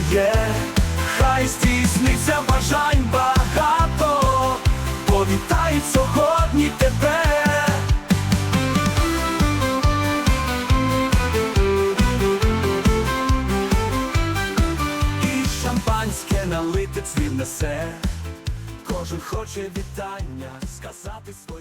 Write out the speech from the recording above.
Твоє, хай здійсниться бажань багато, повітають сьогодні тебе. І шампанське налити цвів несе, кожен хоче вітання сказати своє.